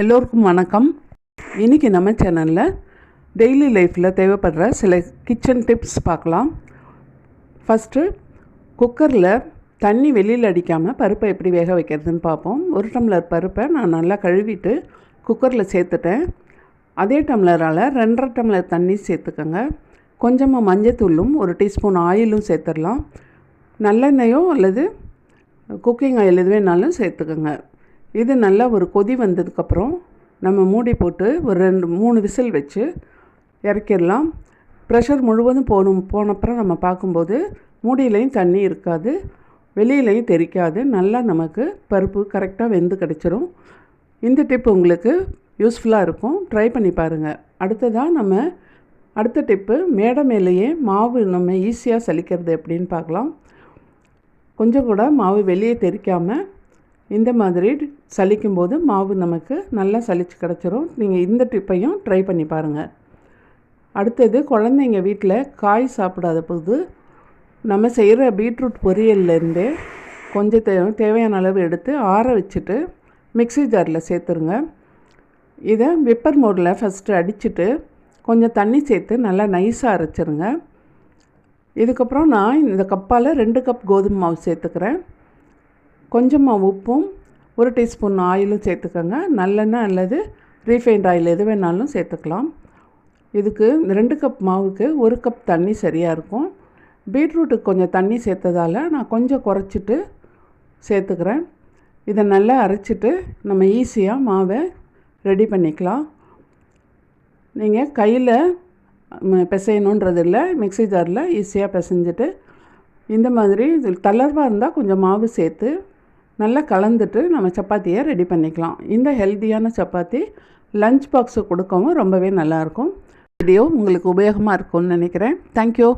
எல்லோருக்கும் வணக்கம். இன்றைக்கி நம்ம சேனலில் டெய்லி லைஃப்பில் தேவைப்படுற சில கிச்சன் டிப்ஸ் பார்க்கலாம். ஃபஸ்ட்டு குக்கரில் தண்ணி வெளியில் அடிக்காமல் பருப்பை எப்படி வேக வைக்கிறதுன்னு பார்ப்போம். ஒரு டம்ளர் பருப்பை நான் நல்லா கழுவிட்டு குக்கரில் சேர்த்துட்டேன். அதே டம்ளரால் ரெண்டரை டம்ளர் தண்ணி சேர்த்துக்கோங்க. கொஞ்சமாக மஞ்சத்தூளும் ஒரு டீஸ்பூன் ஆயிலும் சேர்த்துடலாம். நல்லெண்ணெயோ அல்லது குக்கிங் ஆயில் எது வேணாலும் சேர்த்துக்கோங்க. இது நல்லா ஒரு கொதி வந்ததுக்கப்புறம் நம்ம மூடி போட்டு ஒரு ரெண்டு மூணு விசில் வச்சு இறக்கிடலாம். ப்ரெஷர் முழுவதும் போகணும் போனப்புறம் நம்ம பார்க்கும்போது மூடியிலையும் தண்ணி இருக்காது வெளியிலையும் தெரிக்காது. நல்லா நமக்கு பருப்பு கரெக்டாக வெந்து கிடச்சிரும். இந்த டிப் உங்களுக்கு யூஸ்ஃபுல்லாக இருக்கும். ட்ரை பண்ணி பாருங்கள் அடுத்ததாக நம்ம அடுத்த டிப்பு மேடை மேலேயே மாவு நம்ம ஈஸியாக சலிக்கிறது எப்படின்னு பார்க்கலாம். கொஞ்சம் கூட மாவு வெளியே தெரிக்காமல் இந்த மாதிரி சலிக்கும்போது மாவு நமக்கு நல்லா சலிச்சு கிடச்சிரும். நீங்கள் இந்த டிப்பையும் ட்ரை பண்ணி பாருங்கள் அடுத்தது குழந்தைங்க வீட்டில் காய் சாப்பிடாத போது நம்ம செய்கிற பீட்ரூட் பொரியல்லேருந்தே கொஞ்சம் தே தேவையான அளவு எடுத்து ஆற வச்சுட்டு மிக்ஸி ஜாரில் சேர்த்துருங்க. இதை விப்பர் மோடில் ஃபஸ்ட்டு அடிச்சுட்டு கொஞ்சம் தண்ணி சேர்த்து நல்லா நைஸாக அரைச்சிருங்க. இதுக்கப்புறம் நான் இந்த கப்பால் ரெண்டு கப் கோதுமை மாவு சேர்த்துக்கிறேன். கொஞ்சமாக உப்பும் ஒரு டீஸ்பூன் ஆயிலும் சேர்த்துக்கோங்க. நல்லெண்ணெய் அல்லது ரீஃபைண்ட் ஆயில் எது வேணாலும் சேர்த்துக்கலாம். இதுக்கு ரெண்டு கப் மாவுக்கு ஒரு கப் தண்ணி சரியாக இருக்கும். பீட்ரூட்டுக்கு கொஞ்சம் தண்ணி சேர்த்ததால் நான் கொஞ்சம் குறைச்சிட்டு சேர்த்துக்கிறேன். இதை நல்லா அரைச்சிட்டு நம்ம ஈஸியாக மாவை ரெடி பண்ணிக்கலாம். நீங்கள் கையில் பிசையணுன்றது இல்லை மிக்ஸி ஜாரில் ஈஸியாக பிசைஞ்சிட்டு இந்த மாதிரி தளர்வாக இருந்தால் கொஞ்சம் மாவு சேர்த்து நல்லா கலந்துட்டு நம்ம சப்பாத்தியை ரெடி பண்ணிக்கலாம். இந்த ஹெல்த்தியான சப்பாத்தி லஞ்ச் பாக்ஸு கொடுக்கவும் ரொம்பவே நல்லாயிருக்கும். வீடியோ உங்களுக்கு உபயோகமாக இருக்கும்னு நினைக்கிறேன். தேங்க்யூ